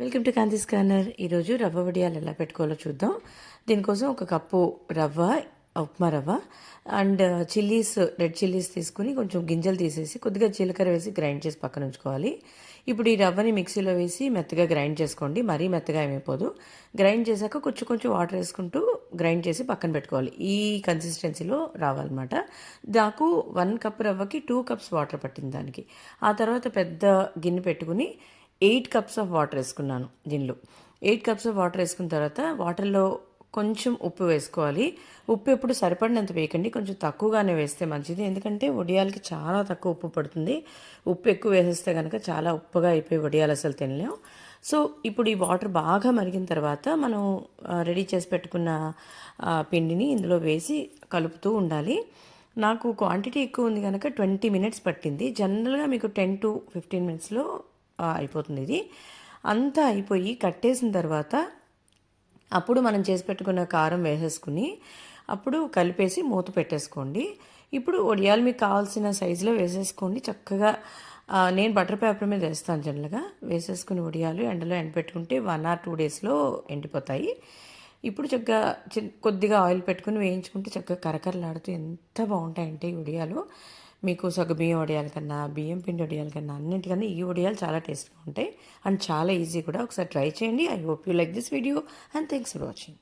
Welcome to Kanthi scanner ఈరోజు రవ్వ వడియాలు ఎలా పెట్టుకోవాలో చూద్దాం. దీనికోసం ఒక కప్పు రవ్వ ఉప్మా రవ్వ అండ్ చిల్లీస్ రెడ్ చిల్లీస్ తీసుకుని కొంచెం గింజలు తీసేసి కొద్దిగా జీలకర్ర వేసి గ్రైండ్ చేసి పక్కన ఉంచుకోవాలి. ఇప్పుడు ఈ రవ్వని మిక్సీలో వేసి మెత్తగా గ్రైండ్ చేసుకోండి. మరీ మెత్తగా ఏమైపోదు. గ్రైండ్ చేశాక కొంచెం కొంచెం వాటర్ వేసుకుంటూ గ్రైండ్ చేసి పక్కన పెట్టుకోవాలి. ఈ కన్సిస్టెన్సీలో రావాలన్నమాట. నాకు వన్ కప్ రవ్వకి టూ కప్స్ వాటర్ పట్టింది దానికి. ఆ తర్వాత పెద్ద గిన్నె పెట్టుకుని ఎయిట్ కప్స్ ఆఫ్ వాటర్ వేసుకున్నాను దీనిలో. ఎయిట్ కప్స్ ఆఫ్ వాటర్ వేసుకున్న తర్వాత వాటర్లో కొంచెం ఉప్పు వేసుకోవాలి. ఉప్పు ఎప్పుడు సరిపడినంత వేయకండి. కొంచెం తక్కువగానే వేస్తే మంచిది. ఎందుకంటే వడియాలకి చాలా తక్కువ ఉప్పు పడుతుంది. ఉప్పు ఎక్కువ వేసేస్తే కనుక చాలా ఉప్పుగా అయిపోయి వడియాలు అసలు తినలేం. సో ఇప్పుడు ఈ వాటర్ బాగా మరిగిన తర్వాత మనం రెడీ చేసి పెట్టుకున్న పిండిని ఇందులో వేసి కలుపుతూ ఉండాలి. నాకు క్వాంటిటీ ఎక్కువ ఉంది కనుక ట్వంటీ మినిట్స్ పట్టింది. జనరల్గా మీకు టెన్ టు ఫిఫ్టీన్ మినిట్స్లో అయిపోతుంది ఇది అంతా అయిపోయి కట్టేసిన తర్వాత అప్పుడు మనం చేసి పెట్టుకున్న కారం వేసేసుకుని అప్పుడు కలిపేసి మూత పెట్టేసుకోండి. ఇప్పుడు వడియాలు మీకు కావాల్సిన సైజులో వేసేసుకోండి. చక్కగా నేను బటర్ పేపర్ మీద వేస్తాను జనరల్గా. వేసేసుకుని వడియాలు ఎండలో ఎండపెట్టుకుంటే వన్ ఆర్ టూ డేస్లో ఎండిపోతాయి. ఇప్పుడు చక్కగా కొద్దిగా ఆయిల్ పెట్టుకుని వేయించుకుంటే చక్కగా కరకరలాడుతూ ఎంత బాగుంటాయంటే ఈ వడియాలు మీకు సగ బియ్యం వడియాల కన్నా బియ్యం పిండి వడియాల కన్నా అన్నింటికన్నా ఈ వడియాలు చాలా టేస్ట్గా ఉంటాయి. అండ్ చాలా ఈజీ కూడా. ఒకసారి ట్రై చేయండి. I hope you like this video and thanks for watching.